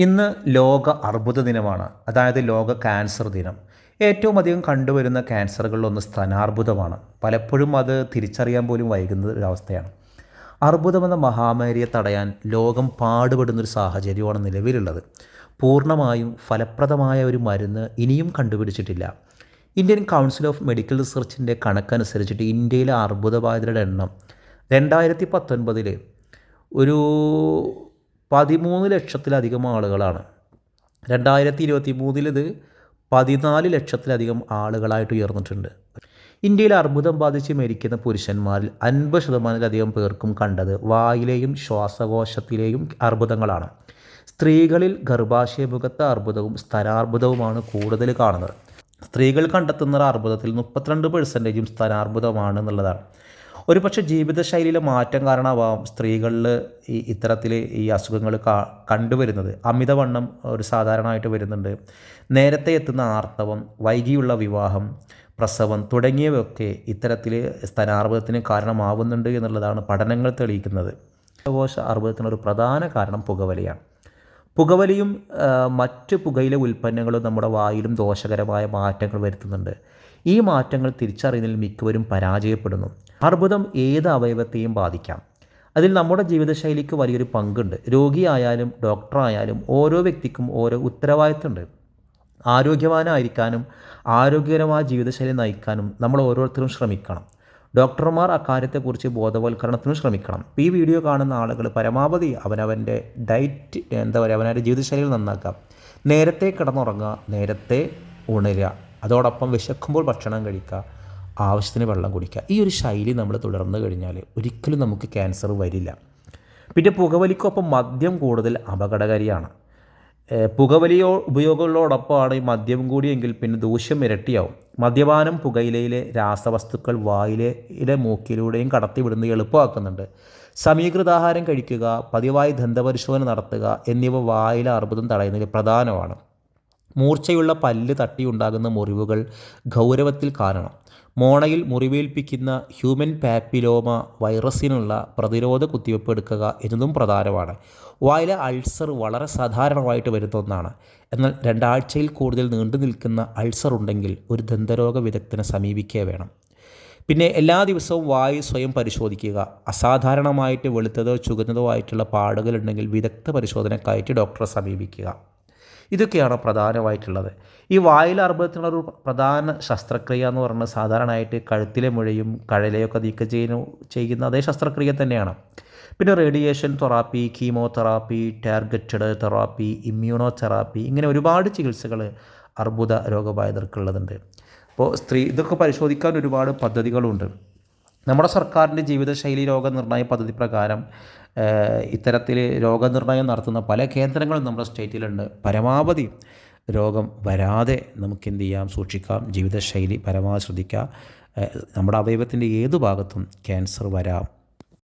ഇന്ന് ലോക അർബുദ ദിനമാണ്. അതായത് ലോക ക്യാൻസർ ദിനം. ഏറ്റവും അധികം കണ്ടുവരുന്ന ക്യാൻസറുകളിലൊന്ന് സ്തനാർബുദമാണ്. പലപ്പോഴും അത് തിരിച്ചറിയാൻ പോലും വൈകുന്ന ഒരു അവസ്ഥയാണ്. അർബുദമെന്ന മഹാമാരിയെ തടയാൻ ലോകം പാടുപെടുന്നൊരു സാഹചര്യമാണ് നിലവിലുള്ളത്. പൂർണമായും ഫലപ്രദമായ ഒരു മരുന്ന് ഇനിയും കണ്ടുപിടിച്ചിട്ടില്ല. ഇന്ത്യൻ കൗൺസിൽ ഓഫ് മെഡിക്കൽ റിസർച്ചിന്റെ കണക്കനുസരിച്ചിട്ട് ഇന്ത്യയിലെ അർബുദബാധിതരുടെ എണ്ണം രണ്ടായിരത്തി പത്തൊൻപതിൽ ഒരു പതിമൂന്ന് ലക്ഷത്തിലധികം ആളുകളാണ്. രണ്ടായിരത്തി ഇരുപത്തി മൂന്നിലിത് പതിനാല് ലക്ഷത്തിലധികം ആളുകളായിട്ട് ഉയർന്നിട്ടുണ്ട്. ഇന്ത്യയിൽ അർബുദം ബാധിച്ച് മരിക്കുന്ന പുരുഷന്മാരിൽ അൻപത് ശതമാനത്തിലധികം പേർക്കും കണ്ടത് വായിലെയും ശ്വാസകോശത്തിലെയും അർബുദങ്ങളാണ്. സ്ത്രീകളിൽ ഗർഭാശയമുഖത്തെ അർബുദവും സ്തനാർബുദവുമാണ് കൂടുതൽ കാണുന്നത്. സ്ത്രീകൾ കണ്ടെത്തുന്ന അർബുദത്തിൽ മുപ്പത്തിരണ്ട് പെർസെന്റേജും സ്തനാർബുദമാണ് എന്നുള്ളതാണ്. ഒരു പക്ഷേ ജീവിതശൈലിയിലെ മാറ്റം കാരണമാവാം സ്ത്രീകളിൽ ഈ ഇത്തരത്തിൽ ഈ അസുഖങ്ങൾ കണ്ടുവരുന്നത്. അമിതവണ്ണം ഒരു സാധാരണമായിട്ട് വരുന്നുണ്ട്. നേരത്തെ എത്തുന്ന ആർത്തവം വൈകിയുള്ള വിവാഹം പ്രസവം തുടങ്ങിയവയൊക്കെ ഇത്തരത്തിൽ സ്തനാർബുദത്തിന് കാരണമാവുന്നുണ്ട് എന്നുള്ളതാണ് പഠനങ്ങൾ തെളിയിക്കുന്നത്. ശ്വാസകോശ അർബുദത്തിനൊരു പ്രധാന കാരണം പുകവലിയാണ്. പുകവലിയും മറ്റ് പുകയിലെ ഉൽപ്പന്നങ്ങളും നമ്മുടെ വായിലും ദോഷകരമായ മാറ്റങ്ങൾ വരുത്തുന്നുണ്ട്. ഈ മാറ്റങ്ങൾ തിരിച്ചറിയുന്നതിൽ മിക്കവരും പരാജയപ്പെടുന്നു. അർബുദം ഏത് അവയവത്തെയും ബാധിക്കാം. അതിൽ നമ്മുടെ ജീവിതശൈലിക്ക് വലിയൊരു പങ്കുണ്ട്. രോഗിയായാലും ഡോക്ടറായാലും ഓരോ വ്യക്തിക്കും ഓരോ ഉത്തരവാദിത്തമുണ്ട്. ആരോഗ്യവാനായിരിക്കാനും ആരോഗ്യകരമായ ജീവിതശൈലി നയിക്കാനും നമ്മൾ ഓരോരുത്തരും ശ്രമിക്കണം. ഡോക്ടർമാർ അക്കാര്യത്തെക്കുറിച്ച് ബോധവൽക്കരണത്തിനും ശ്രമിക്കണം. ഈ വീഡിയോ കാണുന്ന ആളുകൾ പരമാവധി അവനവന്റെ ഡയറ്റ് എന്താ പറയുക അവനവന്റെ ജീവിതശൈലികൾ നന്നാക്കാം നേരത്തെ കിടന്നുറങ്ങുക നേരത്തെ ഉണരുക. അതോടൊപ്പം വിശക്കുമ്പോൾ ഭക്ഷണം കഴിക്കുക. ആവശ്യത്തിന് വെള്ളം കുടിക്കുക. ഈ ഒരു ശൈലി നമ്മൾ തുടർന്നു കഴിഞ്ഞാൽ ഒരിക്കലും നമുക്ക് ക്യാൻസർ വരില്ല. പിന്നെ പുകവലിക്കൊപ്പം മദ്യം കൂടുതൽ അപകടകാരിയാണ്. പുകവലിയോ ഉപയോഗങ്ങളോടൊപ്പമാണ് ഈ മദ്യം കൂടിയെങ്കിൽ പിന്നെ ദൂഷ്യം ഇരട്ടിയാവും. മദ്യപാനം പുകയിലയിലെ രാസവസ്തുക്കൾ വായിലെ മൂക്കിലൂടെയും കടത്തിവിടുന്നത് എളുപ്പമാക്കുന്നുണ്ട്. സമീകൃതാഹാരം കഴിക്കുക പതിവായി ദന്തപരിശോധന നടത്തുക എന്നിവ വായിലെ അർബുദം തടയുന്നതിൽ പ്രധാനമാണ്. മൂർച്ചയുള്ള പല്ല് തട്ടിയുണ്ടാകുന്ന മുറിവുകൾ ഗൗരവത്തിൽ കാരണം മോണയിൽ മുറിവേൽപ്പിക്കുന്ന ഹ്യൂമൻ പാപ്പിലോമ വൈറസിനുള്ള പ്രതിരോധ കുത്തിവയ്പ് എടുക്കുക എന്നതും പ്രധാനമാണ്. വായിലെ അൾസർ വളരെ സാധാരണമായിട്ട് വരുന്ന ഒന്നാണ്. എന്നാൽ രണ്ടാഴ്ചയിൽ കൂടുതൽ നീണ്ടു നിൽക്കുന്ന അൾസർ ഉണ്ടെങ്കിൽ ഒരു ദന്തരോഗ വിദഗ്ധനെ സമീപിക്കുക വേണം. പിന്നെ എല്ലാ ദിവസവും വായു സ്വയം പരിശോധിക്കുക. അസാധാരണമായിട്ട് വെളുത്തതോ ചുകന്നതോ ആയിട്ടുള്ള പാടുകളുണ്ടെങ്കിൽ വിദഗ്ധ പരിശോധനക്കായിട്ട് ഡോക്ടറെ സമീപിക്കുക. ഇതൊക്കെയാണ് പ്രധാനമായിട്ടുള്ളത്? ഈ വായിൽ അർബുദത്തിനുള്ള ഒരു പ്രധാന ശസ്ത്രക്രിയ എന്ന് പറയുന്നത് സാധാരണയായിട്ട് കഴുത്തിലെ മുഴയും കഴലയൊക്കെ നീക്കം ചെയ്യുന്ന ചെയ്യുന്ന അതേ ശസ്ത്രക്രിയ തന്നെയാണ്. പിന്നെ radiation therapy chemotherapy targeted therapy immunotherapy ഇങ്ങനെ ഒരുപാട് ചികിത്സകൾ അർബുദ രോഗബാധിതർക്കുള്ളതുണ്ട്. അപ്പോൾ സ്ത്രീ ഇതൊക്കെ പരിശോധിക്കാൻ ഒരുപാട് പദ്ധതികളുണ്ട്. നമ്മുടെ സർക്കാരിന്റെ ജീവിതശൈലി രോഗനിർണയ പദ്ധതി പ്രകാരം ഇത്തരത്തിൽ രോഗനിർണയം നടത്തുന്ന പല കേന്ദ്രങ്ങളും നമ്മുടെ സ്റ്റേറ്റിലുണ്ട്. പരമാവധി രോഗം വരാതെ നമുക്ക് എന്ത് ചെയ്യാം? സൂക്ഷിക്കാം. ജീവിതശൈലി പരമാവധി ശ്രദ്ധിക്കുക നമ്മുടെ അവയവത്തിന്റെ ഏതു ഭാഗത്തും ക്യാൻസർ വരാം.